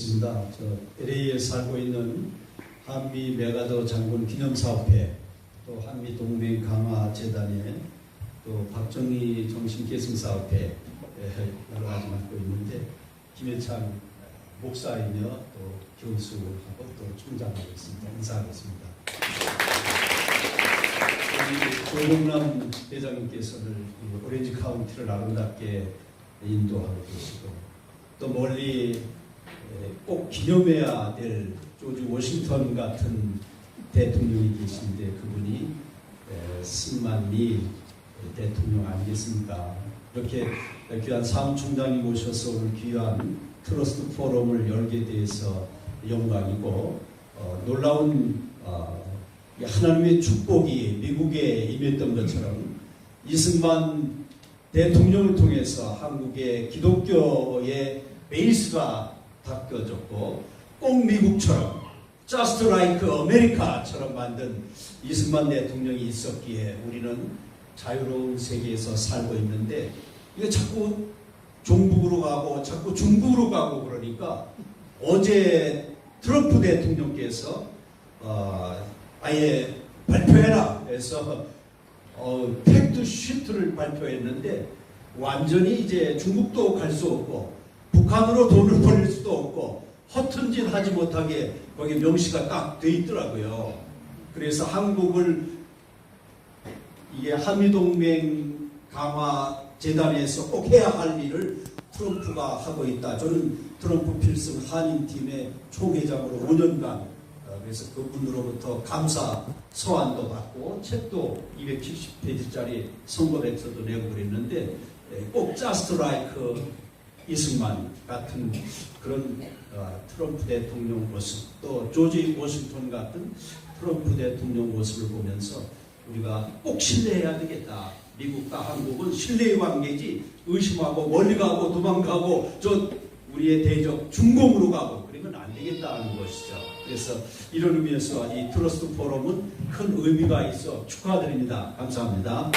있습니다. 저 LA에 살고 있는 한미 메가더 장군 기념사업회 또 한미 동맹 강화 재단에 또 박정희 정신 계승 사업회 여러 가지 맡고 있는데 김해찬 목사이며 또 교수하고 또 총장하고 있습니다. 인사하겠습니다. 조동남 회장님께서는 이 오렌지 카운티를 아름답게 인도하고 계시고 또 멀리 에, 꼭 기념해야 될 조지 워싱턴 같은 대통령이 계신데 그분이 에, 승만리 대통령 아니겠습니까? 이렇게 귀한 사무총장이 오셔서 오늘 귀한 트러스트 포럼을 열게 돼서 영광이고 어, 놀라운 어, 이 하나님의 축복이 미국에 임했던 것처럼 이승만 대통령을 통해서 한국의 기독교의 베이스가 닦여졌고 꼭 미국처럼 just like America처럼 만든 이승만 대통령이 있었기에 우리는 자유로운 세계에서 살고 있는데 이거 자꾸 종북으로 가고 자꾸 중국으로 가고 그러니까 어제 트럼프 대통령께서 어, 아예 발표해라 해서 어, 팩트 시트를 발표했는데 완전히 이제 중국도 갈 수 없고 북한으로 돈을 벌릴 수도 없고 허튼 짓 하지 못하게 거기 명시가 딱 돼 있더라고요. 그래서 한국을 이게 한미동맹 강화 재단에서 꼭 해야 할 일을 트럼프가 하고 있다. 저는 트럼프 필승 한인팀의 총회장으로 5년간 어, 그래서 그분으로부터 감사 서한도 받고 책도 270페이지짜리 선거백서도 내고 그랬는데 에, 꼭 just like 이승만 같은 그런 어, 트럼프 대통령 모습 또 조지 워싱턴 같은 트럼프 대통령 모습을 보면서 우리가 꼭 신뢰해야 되겠다. 미국과 한국은 신뢰의 관계지 의심하고 멀리 가고 도망가고 저 우리의 대적 중공으로 가고 그러면 안 되겠다는 것이죠. 그래서 이런 의미에서 이 트러스트 포럼은 큰 의미가 있어 축하드립니다. 감사합니다.